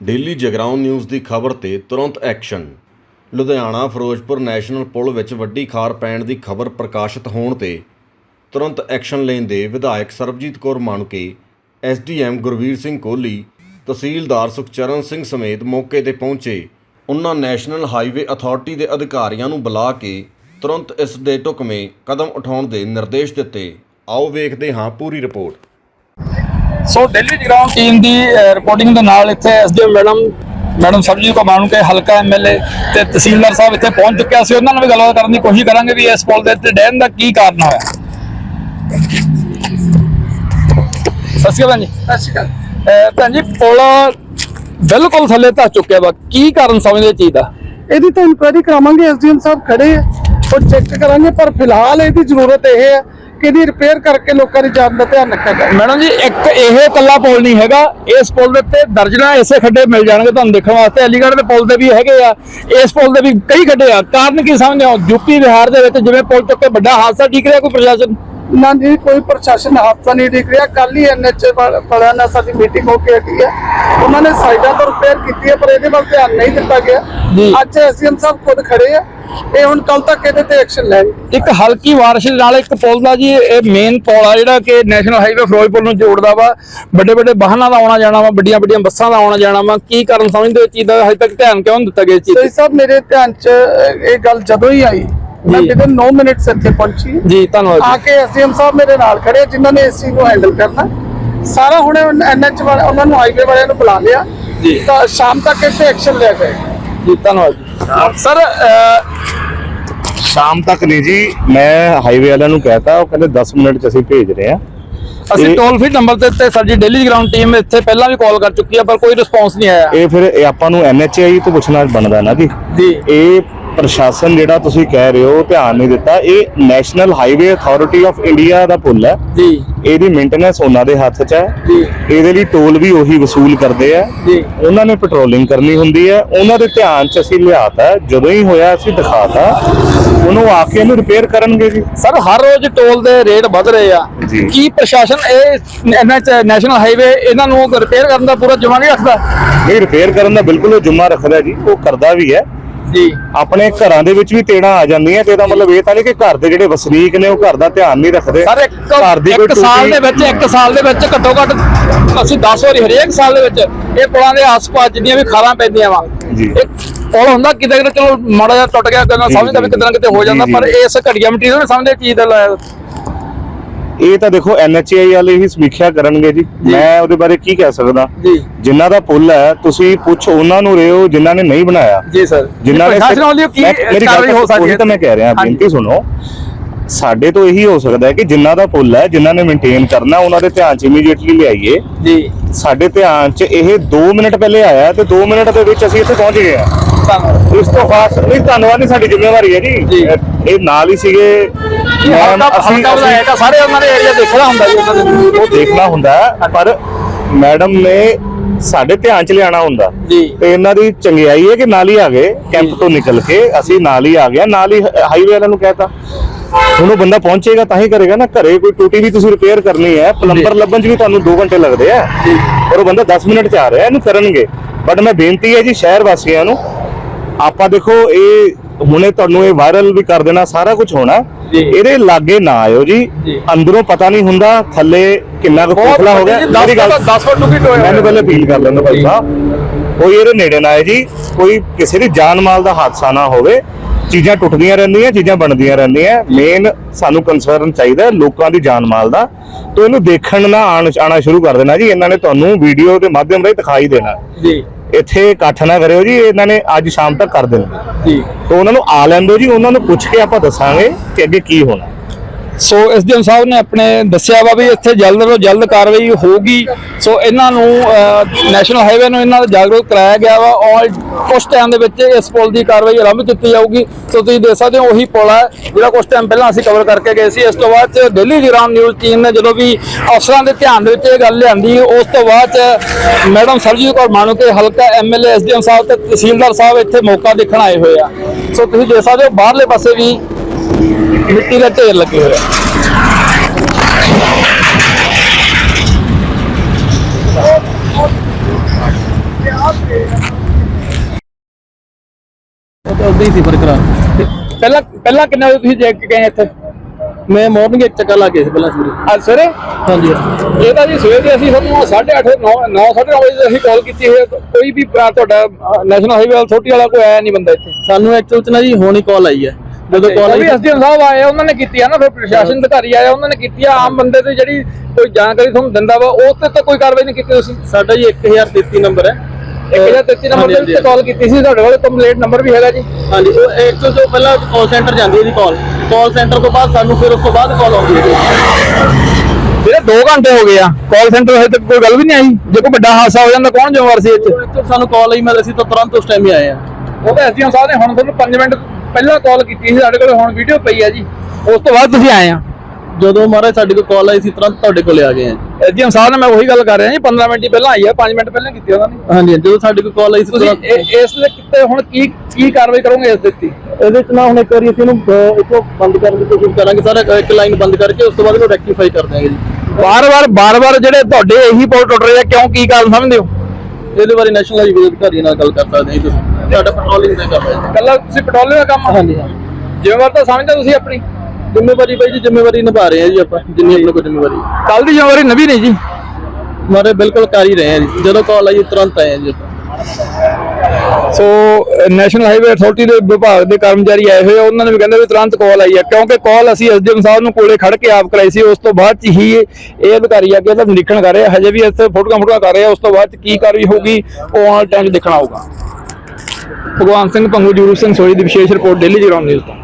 Daily Jagraon news ਦੀ ਖਬਰ ਤੇ ਤੁਰੰਤ ਐਕਸ਼ਨ। ਲੁਧਿਆਣਾ ਫਿਰੋਜ਼ਪੁਰ ਨੈਸ਼ਨਲ ਪੁਲ ਵਿੱਚ ਵੱਡੀ ਖਾਰ ਪੈਣ ਦੀ ਖਬਰ ਪ੍ਰਕਾਸ਼ਿਤ ਹੋਣ ਤੇ ਤੁਰੰਤ ਐਕਸ਼ਨ ਲੈਣ ਦੇ ਵਿਧਾਇਕ ਸਰਬਜੀਤ ਕੌਰ ਮਾਣਕੇ ਐਸਡੀਐਮ ਗੁਰਵੀਰ ਸਿੰਘ ਕੋਹਲੀ, ਤਹਿਸੀਲਦਾਰ ਸੁਖਚਰਨ ਸਿੰਘ ਸਮੇਤ ਮੌਕੇ ਤੇ ਪਹੁੰਚੇ। ਉਹਨਾਂ ਨੈਸ਼ਨਲ ਹਾਈਵੇ ਅਥਾਰਟੀ ਦੇ ਅਧਿਕਾਰੀਆਂ ਨੂੰ ਬੁਲਾ ਕੇ ਤੁਰੰਤ ਇਸ ਦੇ ਢੁਕਵੇਂ ਕਦਮ ਉਠਾਉਣ ਦੇ ਨਿਰਦੇਸ਼ ਦਿੱਤੇ। ਆਓ ਵੇਖਦੇ ਹਾਂ ਪੂਰੀ report. So Delhi Jagraon team ਦੀ ਰਿਪੋਰਟਿੰਗ ਦੇ ਨਾਲ ਇੱਥੇ SDM madam madam Sarjit Kaur Manuke ਹਲਕਾ ਐਮਐਲਏ ਤੇ ਤਹਿਸੀਲਦਾਰ ਸਾਹਿਬ ਇੱਥੇ ਪਹੁੰਚ ਚੁੱਕੇ ਸੀ। ਉਹਨਾਂ ਨਾਲ ਵੀ ਗੱਲਬਾਤ ਕਰਨ ਦੀ ਕੋਸ਼ਿਸ਼ ਕਰਾਂਗੇ ਵੀ ਇਸ ਪੁਲ ਦੇ ਉੱਤੇ ਡੈਮ ਦਾ ਕੀ ਕਾਰਨ ਹੋਇਆ। ਸਤਿ ਸ਼੍ਰੀ ਅਕਾਲ ਜੀ। ਸਤਿ ਸ਼੍ਰੀ ਅਕਾਲ। ਭੈਣ ਜੀ ਪੁਲ ਬਿਲਕੁਲ ਥੱਲੇ ਧੱਸ ਚੁੱਕਿਆ ਵਾ। ਕੀ ਕਾਰਨ ਸਮਝਦੇ ਚੀਜ਼ ਦਾ? ਇਹਦੀ ਤਾਂ ਇਨਕੁਆਇਰੀ ਕਰਾਵਾਂਗੇ ਐਸਡੀਐਮ ਸਾਹਿਬ ਖੜੇ ਆ। ਉਹ ਚੈੱਕ ਕਰਾਂਗੇ ਪਰ ਫਿਲਹਾਲ ਇਹਦੀ ਜ਼ਰੂਰਤ ਇਹ ਹੈ ਕਿ ਰਿਪੇਅਰ ਕਰਕੇ ਲੋਕਾਂ ਦੀ ਜਾਨ ਦਾ ਧਿਆਨ ਰੱਖਿਆ ਜਾਵੇ? ਮੈਡਮ ਜੀ, ਇੱਕ ਇਹ ਇਕੱਲਾ ਪੁਲ ਨਹੀਂ ਹੈਗਾ। ਇਸ ਪੁਲ ਦੇ ਉੱਤੇ ਦਰਜਨਾਂ ਐਸੇ ਖੱਡੇ ਮਿਲ ਜਾਣਗੇ ਤੁਹਾਨੂੰ ਦੇਖਣ ਵਾਸਤੇ। ਅਲੀਗੜ੍ਹ ਦੇ ਪੁਲ ਦੇ ਵੀ ਹੈਗੇ ਆ। ਇਸ ਪੁਲ ਦੇ ਵੀ ਕਈ ਖੱਡੇ ਆ। ਕਾਰਨ ਕੀ ਸਮਝਦੇ ਯੂਪੀ ਬਿਹਾਰ ਦੇ ਵਿੱਚ ਜਿਵੇਂ ਪੁਲ ਚੁੱਕੇ ਵੱਡਾ ਹਾਦਸਾ ਠੀਕ ਰਿਹਾ ਕੋਈ ਪ੍ਰਸ਼ਾਸਨ? ਨਾ ਜੀ ਕੋਈ ਪ੍ਰਸ਼ਾਸਨ ਹਾਦਸਾ ਨਹੀਂ ਦਿਖ ਰਿਹਾ। ਕੱਲ ਹੀ ਐਨਐਚ ਵਾਲਿਆਂ ਨਾਲ ਸਾਡੀ ਮੀਟਿੰਗ ਹੋ ਕੇ ਹਟੀ ਹੈ। ਉਹਨਾਂ ਨੇ ਸਾਈਡਾਂ ਤੋਂ ਰਿਪੇਅਰ ਕੀਤੀ ਹੈ ਪਰ ਇਹਦੇ ਵੱਲ ਧਿਆਨ ਨਹੀਂ ਦਿੱਤਾ। ਗਿਆ। ਅੱਜ ਐਸਡੀਐਮ ਸਾਹਿਬ ਖੁਦ ਖੜੇ ਆ ਇਹ ਹੁਣ ਕੱਲ ਤੱਕ ਇਹਦੇ ਤੇ ਐਕਸ਼ਨ ਲੈਣਗੇ। ਇੱਕ ਹਲਕੀ ਬਾਰਿਸ਼ ਦੇ ਨਾਲ ਇੱਕ ਪੁਲ ਦਾ ਜੀ ਇਹ ਮੇਨ ਪੁਲ ਆ ਜਿਹੜਾ ਕਿ ਨੈਸ਼ਨਲ ਹਾਈਵੇ ਫਿਰੋਜ਼ਪੁਰ ਨੂੰ ਜੋੜਦਾ ਵਾ। ਵੱਡੇ ਵੱਡੇ ਵਾਹਨਾਂ ਦਾ ਆਉਣਾ ਜਾਣਾ ਵਾ ਵੱਡੀਆਂ ਵੱਡੀਆਂ ਬੱਸਾਂ ਦਾ ਆਉਣਾ ਜਾਣਾ ਵਾ। ਕੀ ਕਾਰਨ ਸਮਝਦੇ ਹੋ ਚੀਜ਼ ਦਾ? ਹਜੇ ਤੱਕ ਧਿਆਨ ਕਿਉਂ ਨਹੀਂ ਦਿੱਤਾ ਗਿਆ ਚੀਜ਼ ਸੋਈ ਸਾਹਿਬ ਮੇਰੇ ਧਿਆਨ 'ਚ ਇਹ ਗੱਲ ਜਦੋਂ ਹੀ ਆਈ ਮੈਂ ਜੀ। ਵਿਦਨ 9 ਮਿੰਟਸ ਇੱਥੇ ਪਹੁੰਚੀ ਜੀ ਧੰਨਵਾਦ ਆ ਕੇ ਐਸਡੀਐਮ ਸਾਹਿਬ ਮੇਰੇ ਨਾਲ ਖੜੇ ਆ, ਜਿਨ੍ਹਾਂ ਨੇ ਇਸ ਚੀਜ਼ ਨੂੰ ਹੈਂਡਲ ਕਰਨਾ। ਸਾਰਾ ਹੁਣੇ ਐਨਐਚ ਵਾਲੇ ਉਹਨਾਂ ਨੂੰ ਹਾਈਵੇ ਵਾਲਿਆਂ ਨੂੰ ਬੁਲਾ ਲਿਆ। ਜੀ। ਤਾਂ ਸ਼ਾਮ ਤੱਕ ਇੱਥੇ ਐਕਸ਼ਨ ਲਿਆ ਜਾਏਗਾ। ਜੀ ਧੰਨਵਾਦ ਜੀ। ਸਰ ਸ਼ਾਮ ਤੱਕ ਨਹੀਂ ਜੀ ਮੈਂ ਹਾਈਵੇ ਵਾਲਿਆਂ ਨੂੰ ਕਹਿਤਾ ਉਹ ਕਹਿੰਦੇ 10 ਮਿੰਟ ਚ ਅਸੀਂ ਭੇਜ ਰਹੇ ਆ ਅਸੀਂ ਇਹ- ਟੋਲ ਫ੍ਰੀ ਨੰਬਰ ਤੇ ਤੇ ਸਾਡੀ ਡੇਲੀ ਗਰਾਊਂਡ ਟੀਮ ਇੱਥੇ ਪਹਿਲਾਂ ਵੀ ਕਾਲ ਕਰ ਚੁੱਕੀ ਆ ਪਰ ਕੋਈ ਰਿਸਪੌਂਸ ਨਹੀਂ ਆਇਆ। ਇਹ ਫਿਰ ਇਹ ਆਪਾਂ ਨੂੰ ਐਨਐਚਆਈ ਤੋਂ ਪੁੱਛਣਾ ਬਣਦਾ ਨਾ ਜੀ। ਜੀ। ਇਹ ਪ੍ਰਸ਼ਾਸਨ ਜਿਹੜਾ ਤੁਸੀਂ ਕਹਿ ਰਹੇ ਹੋ ਧਿਆਨ ਨਹੀਂ ਦਿੱਤਾ ਇਹ national highway authority of India ਦਾ ਪੁੱਲ ਹੈ। ਜੀ। ਇਹਦੀ ਮੇਨਟੇਨੈਂਸ ਉਹਨਾਂ ਦੇ ਹੱਥ 'ਚ ਹੈ। ਜੀ। ਇਹਦੇ ਲਈ ਟੋਲ ਵੀ ਉਹੀ ਵਸੂਲ ਕਰਦੇ ਆ। ਜੀ। ਉਹਨਾਂ ਨੇ ਪੈਟਰੋਲਿੰਗ ਕਰਨੀ ਹੁੰਦੀ ਹੈ। ਉਹਨਾਂ ਦੇ ਧਿਆਨ 'ਚ ਅਸੀਂ ਲਿਆਤਾ ਜਦੋਂ ਹੀ ਹੋਇਆ ਅਸੀਂ ਦਿਖਾਤਾ। ਉਹਨੂੰ ਆ ਕੇ ਇਹਨੂੰ ਰਿਪੇਅਰ ਕਰਨਗੇ ਜੀ। ਸਰ ਹਰ ਰੋਜ਼ ਟੋਲ ਦੇ ਰੇਟ ਵਧ ਰਹੇ ਆ। ਕੀ ਪ੍ਰਸ਼ਾਸਨ ਇਹ ਨੈਸ਼ਨਲ ਹਾਈਵੇ ਇਹਨਾਂ ਨੂੰ ਰਿਪੇਅਰ ਕਰਨ ਦਾ ਪੂਰਾ ਜਮਾ ਨਹੀਂ ਰੱਖਦਾ? ਇਹ ਰਿਪੇਅਰ ਕਰਨ ਦਾ ਬਿਲਕੁਲ ਉਹ ਜ਼ਿੰਮਾ ਰੱਖਦਾ ਜੀ। ਉਹ ਕਰਦਾ ਵੀ ਹੈ। ਜੀ ਆਪਣੇ ਘਰਾਂ ਦੇ ਵਿੱਚ ਵੀ ਤੇੜਾਂ ਆ ਜਾਂਦੀਆਂ ਤੇ ਇਹਦਾ ਮਤਲਬ ਇਹ ਤਾਂ ਨਹੀਂ ਕਿ ਘਰ ਦੇ ਜਿਹੜੇ ਵਸਨੀਕ ਨੇ ਉਹ ਘਰ ਦਾ ਧਿਆਨ ਨਹੀਂ ਰੱਖਦੇ ਸਰ ਇੱਕ ਘਰ ਦੀ ਕੋਈ ਇੱਕ ਸਾਲ ਦੇ ਵਿੱਚ ਇੱਕ ਸਾਲ ਦੇ ਵਿੱਚ ਘੱਟੋ ਘੱਟ ਅਸੀਂ 10 ਵਾਰੀ ਹਰੇਕ ਸਾਲ ਦੇ ਵਿੱਚ ਇਹ ਪੁਲਾਂ ਦੇ ਆਸ-ਪਾਸ ਜਿੰਨੀਆਂ ਵੀ ਖਾਲਾਂ ਪੈਂਦੀਆਂ ਵਾ ਜੀ। ਪੁਲ ਹੁੰਦਾ ਕਿਤੇ ਕਿਤੇ ਚਲੋ ਮਾੜਾ ਜਿਹਾ ਟੁੱਟ ਗਿਆ ਕਿਤੇ ਜੀ, ਸਮਝਦਾ ਵੀ ਕਿਤੇ ਨਾ ਕਿਤੇ ਹੋ ਜਾਂਦਾ। ਪਰ ਇਸ ਘਟੀਆ ਮਟੀਰੀਅਲ ਨੂੰ ਸਮਝਦੇ ਚੀਜ਼ ਦਾ ਲਾਇਆ ਇਹ ਤਾਂ ਦੇਖੋ ਐਨਐਚਆਈ ਵਾਲੇ ਹੀ ਸਮੀਖਿਆ ਕਰਨਗੇ ਜੀ। ਮੈਂ ਉਹਦੇ ਬਾਰੇ ਕੀ ਕਹਿ ਸਕਦਾ? ਜੀ। ਜਿਨ੍ਹਾਂ ਦਾ ਪੁੱਲ ਹੈ ਤੁਸੀਂ ਪੁੱਛ ਉਹਨਾਂ ਨੂੰ ਹੋ ਜਿਨ੍ਹਾਂ ਨੇ ਨਹੀਂ ਬਣਾਇਆ। ਜੀ ਸਰ। ਜਿਨ੍ਹਾਂ ਨੇ ਪ੍ਰਸ਼ਾਸਨ ਵੱਲੋਂ ਕੀ ਮੈਂ- ਮੇਰੀ ਗੱਲ ਕਾਰਵਾਈ ਹੋ ਸਕਦੀ ਹੈ ਤਾਂ ਮੈਂ ਕਹਿ ਰਿਹਾ। ਬੇਨਤੀ ਸੁਣੋ। ਸਾਡੇ ਤੋਂ ਇਹੀ ਹੋ ਸਕਦਾ ਹੈ ਕਿ ਜਿਨ੍ਹਾਂ ਦਾ ਪੁੱਲ ਹੈ ਜਿਨ੍ਹਾਂ ਨੇ ਮੇਨਟੇਨ ਕਰਨਾ ਉਹਨਾਂ ਦੇ ਧਿਆਨ 'ਚ ਇਮੀਡੀਏਟਲੀ ਲਿਆਈਏ। ਜੀ। ਸਾਡੇ ਧਿਆਨ 'ਚ ਇਹ 2 ਮਿੰਟ ਪਹਿਲੇ ਆਇਆ ਤੇ 2 ਮਿੰਟ ਦੇ ਵਿੱਚ ਅਸੀਂ ਇੱਥੇ ਪਹੁੰਚ ਗਏ ਹਾਂ। ਧੰਨਵਾਦ। ਇਸ ਤੋਂ ਖਾਸ ਨਹੀਂ ਧੰਨਵਾਦ ਨਹੀਂ ਸਾਡੀ ਜ਼ਿੰਮੇਵਾਰੀ ਹੈ ਜੀ। ਇਹ ਨਾਲ ਹੀ ਸੀਗੇ। ਹਲਕਾ ਅਸੀਂ- ਹਲਕਾ ਅਸੀਂ- ਵਿਧਾਇਕ ਆ ਸਾਰੇ ਉਹਨਾਂ ਦੇ ਏਰੀਆ ਦੇਖਣਾ ਹੁੰਦਾ ਜੀ ਉਹਨਾਂ ਦੇ। ਉਹ ਦੇਖਣਾ ਹੁੰਦਾ ਹੈ, ਪਰ ਮੈਡਮ ਨੇ ਸਾਡੇ ਧਿਆਨ ਚ ਲਿਆਣਾ ਹੁੰਦਾ। ਜੀ। ਤੇ ਇਹਨਾਂ ਦੀ ਚੰਗਿਆਈ ਹੈ ਕਿ ਨਾਲ ਹੀ ਆ ਗਏ ਕੈਂਪ ਤੋਂ ਨਿਕਲ ਕੇ ਅਸੀਂ ਨਾਲ ਹੀ ਆ ਗਏ ਨਾਲ ਹੀ ਹਾਈਵੇ ਵਾਲਿਆਂ ਨੂੰ ਕਹਿਤਾ। ਹੁਣ ਉਹ ਬੰਦਾ ਪਹੁੰਚੇਗਾ ਤਾਂ ਹੀ ਕਰੇਗਾ ਨਾ ਘਰੇ ਕੋਈ ਟੂਟੀ ਵੀ ਤੁਸੀਂ ਰਿਪੇਅਰ ਕਰਨੀ ਹੈ ਪਲੰਬਰ ਲੱਭਣ ਚ ਵੀ ਤੁਹਾਨੂੰ 2 ਘੰਟੇ ਲੱਗਦੇ ਆ। ਪਰ ਉਹ ਬੰਦਾ 10 ਮਿੰਟ ਚ ਆ ਰਿਹਾ ਇਹਨੂੰ ਕਰਨਗੇ। ਬਟ ਮੈਂ ਬੇਨਤੀ ਹੈ ਜੀ ਸ਼ਹਿਰ ਵਾਸੀਆਂ ਨੂੰ ਆਪਾਂ ਦੇਖੋ ਇਹ ਹੁਣੇ ਤੁਹਾਨੂੰ ਇਹ ਵਾਇਰਲ ਵੀ ਕਰ ਦੇਣਾ ਸਾਰਾ ਕੁਝ ਹੋਣਾ। ਇਹਦੇ ਲਾਗੇ ਨਾ ਆਇਓ ਜੀ। ਅੰਦਰੋਂ ਪਤਾ ਨਹੀਂ ਹੁੰਦਾ ਥੱਲੇ ਕਿੰਨਾ ਕੁ ਖੋਖਲਾ ਹੋ ਗਿਆ। ਮੇਰੀ ਗੱਲ 10 ਫੁੱਟ ਡੂੰਘੀ ਟੋਏ ਮੈਨੂੰ ਪਹਿਲੇ ਅਪੀਲ ਕਰ ਲੈਂਦਾ ਭਾਈ ਸਾਹਿਬ। ਕੋਈ ਇਹਦੇ ਨੇੜੇ ਨਾ ਆਏ ਜੀ। ਕੋਈ ਕਿਸੇ ਦੀ ਜਾਨ ਮਾਲ ਦਾ ਹਾਦਸਾ ਨਾ ਹੋਵੇ। ਚੀਜ਼ਾਂ ਟੁੱਟਦੀਆਂ ਰਹਿੰਦੀਆਂ ਚੀਜ਼ਾਂ ਬਣਦੀਆਂ ਰਹਿੰਦੀਆਂ। ਮੇਨ ਸਾਨੂੰ ਕੰਸਰਨ ਚਾਹੀਦਾ ਲੋਕਾਂ ਦੀ ਜਾਨ ਮਾਲ ਦਾ। ਤੋਂ ਇਹਨੂੰ ਦੇਖਣ ਨਾ ਆਣਾ ਸ਼ੁਰੂ ਕਰ ਦੇਣਾ ਜੀ। ਇਹਨਾਂ ਨੇ ਤੁਹਾਨੂੰ ਵੀਡੀਓ ਦੇ ਮਾਧਿਅਮ ਰਾਹੀਂ ਦਿਖਾਈ ਦੇਣਾ। ਜੀ। ਇੱਥੇ ਇਕੱਠ ਨਾ ਕਰਿਓ ਜੀ ਇਹਨਾਂ ਨੇ ਅੱਜ ਸ਼ਾਮ ਤੱਕ ਕਰ ਦੇਣਗੇ ਜੀ। ਤੋਂ ਉਹਨਾਂ ਨੂੰ ਆ ਲੈਣ ਦਿਓ ਜੀ ਉਹਨਾਂ ਨੂੰ ਪੁੱਛ ਕੇ ਆਪਾਂ ਦੱਸਾਂਗੇ ਕਿ ਅੱਗੇ ਕੀ ਹੋਣਾ। ਸੋ ਐਸਡੀਐਮ ਸਾਹਿਬ ਨੇ ਆਪਣੇ ਦੱਸਿਆ ਵਾ ਵੀ ਇੱਥੇ ਜਲਦ ਤੋਂ ਜਲਦ ਕਾਰਵਾਈ ਹੋਊਗੀ। ਸੋ ਇਹਨਾਂ ਨੂੰ ਨੈਸ਼ਨਲ ਹਾਈਵੇ ਨੂੰ ਇਹਨਾਂ ਦਾ ਜਾਗਰੂਕ ਕਰਾਇਆ ਗਿਆ ਵਾ। ਔਰ ਕੁਝ ਟਾਈਮ ਦੇ ਵਿੱਚ ਇਸ ਪੁਲ ਦੀ ਕਾਰਵਾਈ ਆਰੰਭ ਕੀਤੀ ਜਾਊਗੀ। ਸੋ ਤੁਸੀਂ ਦੇਖ ਸਕਦੇ ਹੋ, ਉਹੀ ਪੁਲ ਹੈ ਜਿਹੜਾ ਕੁਝ ਟਾਈਮ ਪਹਿਲਾਂ ਅਸੀਂ ਕਵਰ ਕਰਕੇ ਗਏ ਸੀ। ਇਸ ਤੋਂ ਬਾਅਦ ਚ ਦਿੱਲੀ ਰਾਮ ਨਿਊਜ਼ ਟੀਮ ਨੇ ਜਦੋਂ ਵੀ ਅਫਸਰਾਂ ਦੇ ਧਿਆਨ ਦੇ ਵਿੱਚ ਇਹ ਗੱਲ ਲਿਆਂਦੀ, ਉਸ ਤੋਂ ਬਾਅਦ ਚ ਮੈਡਮ ਸਰਜੀਤ ਕੌਰ ਮਾਣੂਕੇ, ਹਲਕਾ ਐਮਐਲਏ ਐਸਡੀਐਮ ਸਾਹਿਬ ਤੇ ਤਹਿਸੀਲਦਾਰ ਸਾਹਿਬ ਇੱਥੇ ਮੌਕਾ ਦੇਖਣ ਆਏ ਹੋਏ ਆ। ਸੋ ਤੁਸੀਂ ਦੇਖ ਸਕਦੇ ਹੋ, ਬਾਹਰਲੇ ਪਾਸੇ ਵੀ ਮਿੱਟੀ ਦੇ ਢੇਰ ਲੱਗੇ ਹੋਏ ਆ। ਉਦਾਂ ਹੀ ਸੀ ਬਰਕਰਾਰ ਪਹਿਲਾਂ ਪਹਿਲਾਂ ਕਿੰਨੇ ਵਜੇ ਤੁਸੀਂ ਦੇਖ ਕੇ ਗਏ ਇੱਥੇ? ਮੈਂ ਮਾਰਨਿੰਗ ਇੱਕ ਚੱਕਰ ਲਾ ਕੇ ਸੀ ਪਹਿਲਾਂ ਸਵੇਰੇ। ਅੱਜ ਸਵੇਰੇ? ਹਾਂਜੀ। ਇਹ ਤਾਂ ਜੀ ਸਵੇਰ ਅਸੀਂ ਤੁਹਾਨੂੰ 8:30 9 9 9:30 ਵਜੇ ਅਸੀਂ ਕਾਲ ਕੀਤੀ ਹੈ ਕੋਈ ਵੀ ਤੁਹਾਡਾ ਨੈਸ਼ਨਲ ਹਾਈਵੇ ਵਾਲਾ ਛੋਟੀ ਵਾਲਾ ਕੋਈ ਆਇਆ ਨਹੀਂ ਬੰਦਾ ਇੱਥੇ। ਸਾਨੂੰ ਐਕਚੁਅਲ ਚ ਨਾ ਜੀ ਹੁਣੀ ਕਾਲ ਆਈ ਹੈ। ਜਦੋਂ ਕਾਲ ਉਹ ਆਈ ਵੀ ਐਸਡੀਐਮ ਸਾਹਿਬ ਆਏ ਉਹਨਾਂ ਨੇ ਕੀਤੀ ਆ ਨਾ ਫਿਰ ਪ੍ਰਸ਼ਾਸਨ ਅਧਿਕਾਰੀ ਆਏ ਉਹਨਾਂ ਨੇ ਕੀਤੀ ਆ। ਆਮ ਬੰਦੇ ਤੇ ਜਿਹੜੀ ਕੋਈ ਜਾਣਕਾਰੀ ਤੁਹਾਨੂੰ ਦਿੰਦਾ ਵਾ ਉਸ ਤੇ ਤਾਂ ਕੋਈ ਕਾਰਵਾਈ ਨਹੀਂ ਕੀਤੀ ਤੁਸੀਂ। ਸਾਡਾ ਜੀ 1033 ਨੰਬਰ ਹੈ। 1033 ਨੰਬਰ ਦੇ ਉੱਤੇ ਕਾਲ ਕੀਤੀ ਸੀ ਤੁਹਾਡੇ ਕੋਲ ਕੰਪਲੀਟ ਨੰਬਰ ਵੀ ਹੈਗਾ ਜੀ। ਹਾਂਜੀ ਉਹ ਐਕਚੁਅਲ ਤੋਂ ਪਹਿਲਾਂ ਕਾਲ ਸੈਂਟਰ ਜਾਂਦੀ ਹੈ ਜੀ ਕਾਲ ਕਾਲ ਸੈਂਟਰ ਤੋਂ ਬਾਅਦ ਸਾਨੂੰ ਫਿਰ ਉਸ ਤੋਂ ਬਾਅਦ ਕਾਲ ਆਉਂਦੀ ਹੈ ਵੀਰੇ 2 ਘੰਟੇ ਹੋ ਗਏ ਆ। ਕਾਲ ਸੈਂਟਰ ਹਜੇ ਤੱਕ ਕੋਈ ਗੱਲ ਵੀ ਨਹੀਂ ਆਈ। ਜੇ ਕੋਈ ਵੱਡਾ ਹਾਦਸਾ ਹੋ ਜਾਂਦਾ ਕੌਣ ਜ਼ਿੰਮੇਵਾਰ ਸੀ ਇੱਥੇ ਸਾਨੂੰ ਕਾਲ ਆਈ ਮੈਂ ਅਸੀਂ ਤਾਂ ਤੁਰੰਤ ਉਸ ਟਾਈਮ ਹੀ ਆਏ ਆ। ਉਹ ਤਾਂ ਐਸਡੀਐਮ ਸਾਹਿਬ ਨੇ ਹੁਣ ਤੁਹਾਨੂੰ 5 ਮਿੰਟ ਪਹਿਲਾਂ ਕਾਲ ਕੀਤੀ ਸੀ ਸਾਡੇ ਕੋਲ ਹੁਣ ਵੀਡੀਓ ਪਈ ਆ ਜੀ। ਉਸ ਤੋਂ ਬਾਅਦ ਤੁਸੀਂ ਆਏ ਆ। ਜਦੋਂ ਮਹਾਰਾਜ ਸਾਡੇ ਕੋਲ ਕਾਲ ਆਈ ਸੀ ਤੁਰੰਤ ਤੁਹਾਡੇ ਕੋਲੇ ਆ ਗਏ ਆ। ਜੀ ਐਸਡੀਐਮ ਸਾਹਿਬ ਨੇ ਮੈਂ ਉਹੀ ਗੱਲ ਕਰ ਰਿਹਾ ਜੀ 15 ਮਿੰਟ ਹੀ ਪਹਿਲਾਂ ਆਈ ਆ 5 ਮਿੰਟ ਪਹਿਲਾਂ ਕੀਤੀ ਉਹਨਾਂ ਨੇ। ਹਾਂਜੀ ਜਦੋਂ ਸਾਡੇ ਕੋਲ ਕਾਲ ਆਈ ਸੀ ਤੁਸੀਂ ਇਹ- ਇਸ ਦੇ ਕਿਤੇ ਹੁਣ ਕੀ ਕੀ ਕਾਰਵਾਈ ਕਰੋਗੇ ਇਸ ਦੇ ਉੱਤੇ? ਇਹਦੇ ਚ ਨਾ ਹੁਣ ਇੱਕ ਵਾਰੀ ਅਸੀਂ ਇਹਨੂੰ ਅਹ, ਬੰਦ ਕਰਨ ਦੀ ਕੋਸ਼ਿਸ਼ ਕਰਾਂਗੇ ਸਾਰਾ ਇੱਕ ਲਾਈਨ ਬੰਦ ਕਰਕੇ ਉਸ ਤੋਂ ਬਾਅਦ ਇਹਨੂੰ ਰੈਕਟੀਫਾਈ ਕਰ ਦਿਆਂਗੇ ਜੀ। ਬਾਰ-ਬਾਰ ਬਾਰ-ਬਾਰ ਜਿਹੜੇ ਤੁਹਾਡੇ ਇਹੀ ਪੁਲ ਟੁੱਟ ਰਹੇ ਆ ਕਿਉਂ ਕੀ ਕਾਰਨ ਸਮਝਦੇ ਹੋ? ਇਹਦੇ ਬਾਰੇ ਨੈਸ਼ਨਲ ਹਾਈਵੇ ਅਧਿਕਾਰੀ ਨਾਲ ਗੱਲ ਕਰ ਸਕਦੇ ਹਾਂ ਜੀ ਤੁਸੀਂ। ਸਾਡਾ ਪੈਟਰੋਲਿੰਗ ਦਾ ਕੰਮ ਹੈ। ਜੀ। ਕੱਲਾ ਤੁਸੀਂ ਪੈਟਰੋਲਿੰਗ ਦਾ ਕੰਮ ਹਾਂਜੀ ਹਾਂ। ਜ਼ਿੰਮੇਵਾਰ ਤਾਂ ਸਮਝਦੇ ਹੋ ਤੁਸੀਂ ਆਪਣੀ? ਜ਼ਿੰਮੇਵਾਰੀ ਬਾਈ ਜੀ ਜ਼ਿੰਮੇਵਾਰੀ ਨਿਭਾ ਰਹੇ ਹਾਂ ਜੀ ਆਪਾਂ ਜਿੰਨੀ ਆਪਣੇ ਕੋਲ ਜ਼ਿੰਮੇਵਾਰੀ। ਕੱਲ ਦੀ ਜ਼ਿੰਮੇਵਾਰੀ ਨਵੀਂ ਨਹੀਂ ਜੀ। ਮਾਰੇ ਬਿਲਕੁਲ ਕਰ ਹੀ ਰਹੇ ਹਾਂ ਜੀ। ਜਦੋਂ ਕਾਲ ਆਈ ਤੁਰੰਤ ਆਏ ਹਾਂ ਜੀ ਆਪਾਂ। ਸੋ ਨੈਸ਼ਨਲ ਹਾਈਵੇ ਅਥਾਰਟੀ ਦੇ ਵਿਭਾਗ ਦੇ ਕਰਮਚਾਰੀ ਆਏ ਹੋਏ ਆ ਉਹਨਾਂ ਨੇ ਵੀ ਕਹਿੰਦੇ ਵੀ ਤੁਰੰਤ ਕਾਲ ਆਈ ਹੈ ਕਿਉਂਕਿ ਕਾਲ ਅਸੀਂ ਐਸਡੀਐਮ ਸਾਹਿਬ ਨੂੰ ਕੋਲੇ ਖੜ ਕੇ ਆਪ ਕਰਾਈ ਸੀ ਉਸ ਤੋਂ ਬਾਅਦ ਚ ਹੀ ਇਹ ਅਧਿਕਾਰੀ ਆ ਕੇ ਇਹਦਾ ਨਿਰੀਖਣ ਕਰ ਰਹੇ ਆ ਹਜੇ ਵੀ ਇੱਥੇ ਫੋਟੋਆਂ ਫੋਟੋਆਂ ਕਰ ਰਹੇ ਆ ਉਸ ਤੋਂ ਬਾਅਦ ਚ ਕੀ ਕਾਰਵਾਈ ਹੋਊਗੀ ਉਹ ਆਉਣ ਵਾਲੇ ਟਾਈਮ 'ਚ ਦੇਖਣਾ ਹੋਊਗਾ। ਭਗਵਾਨ ਸਿੰਘ ਪੰਗੂ ਜੂਰੂ ਸਿੰਘ ਸੋਈ ਦੀ ਵਿਸ਼ੇਸ਼ ਰਿਪੋਰਟ ਡੇਲੀ ਜਗਰਾਉਂ ਨਿਊਜ਼ ਤੋਂ।